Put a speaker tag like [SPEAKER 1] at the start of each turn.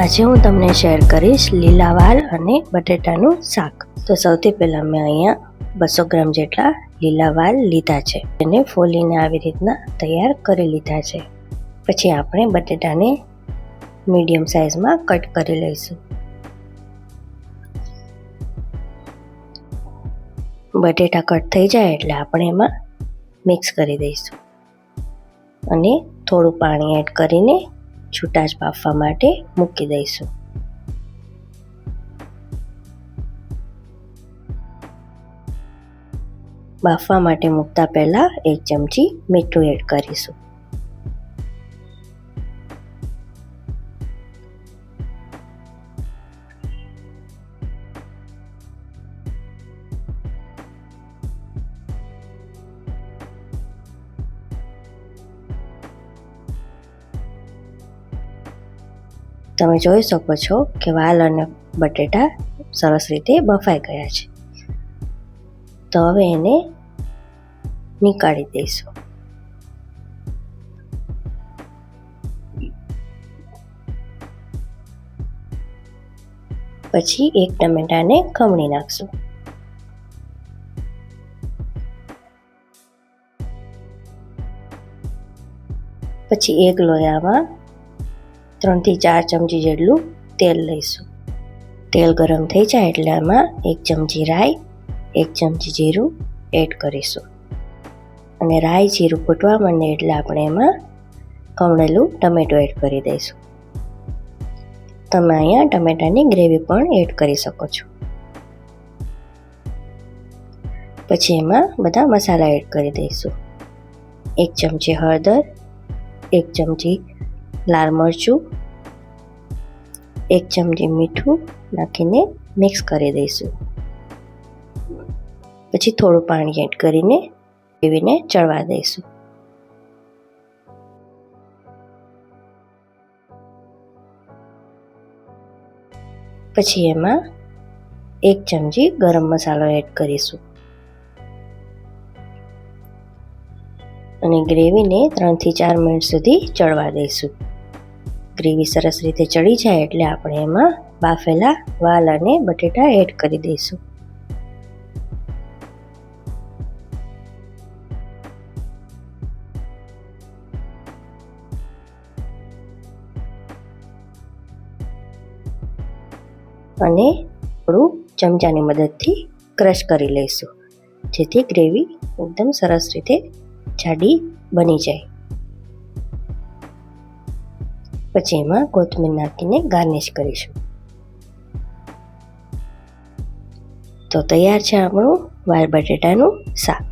[SPEAKER 1] આજે હું તમને શેર કરીશ લીલા વાલ અને બટેટાનું શાક. તો સૌથી પહેલાં મેં અહીંયા બસો ગ્રામ જેટલા લીલા વાલ લીધા છે. એને ફોલીને આવી રીતના તૈયાર કરી લીધા છે. પછી આપણે બટેટાને મીડિયમ સાઇઝમાં કટ કરી લઈશું. બટેટા કટ થઈ જાય એટલે આપણે એમાં મિક્સ કરી દઈશું. અને થોડું પાણી એડ કરીને છૂટા જ બાફવા માટે મૂકી દઈશું. બાફવા માટે મૂકતા પહેલાં એક ચમચી મીઠું એડ કરીશું. તમે જોઈ શકો છો કે વાલ અને બટેટા સરસ રીતે બફાઈ ગયા છે. તો હવે એને નીકાળી દઈશું. પછી એક ટમેટાને ખમણી નાખશું. પછી એક લોયામાં ત્રણથી ચાર ચમચી જેટલું તેલ લઈશું. તેલ ગરમ થઈ જાય એટલે એમાં એક ચમચી રાઈ, એક ચમચી જીરું એડ કરીશું. અને રાઈ જીરું ફૂટવા માંડે એટલે આપણે એમાં કમળેલું ટમેટો એડ કરી દઈશું. તમે અહીંયા ટમેટાની ગ્રેવી પણ એડ કરી શકો છો. પછી એમાં બધા મસાલા એડ કરી દઈશું. એક ચમચી હળદર, એક ચમચી લાલ મરચું, એક ચમચી મીઠું નાખીને મિક્સ કરી દઈશું. પછી થોડું પાણી એડ કરીને ગ્રેવીને ચડવા દઈશું. પછી એમાં એક ચમચી ગરમ મસાલો એડ કરીશું. અને ગ્રેવીને ત્રણથી ચાર મિનિટ સુધી ચડવા દઈશું. ગ્રેવી સરસ રીતે ચડી જાય એટલે આપણે એમાં બાફેલા વાલ અને બટેટા એડ કરી દઈશું. અને થોડું ચમચાની મદદથી ક્રશ કરી લઈશું, જેથી ગ્રેવી એકદમ સરસ રીતે જાડી બની જાય. પછી એમાં કોથમીર નાખીને ગાર્નિશ કરીશું. તો તૈયાર છે આપણું વાલ બટેટાનું શાક.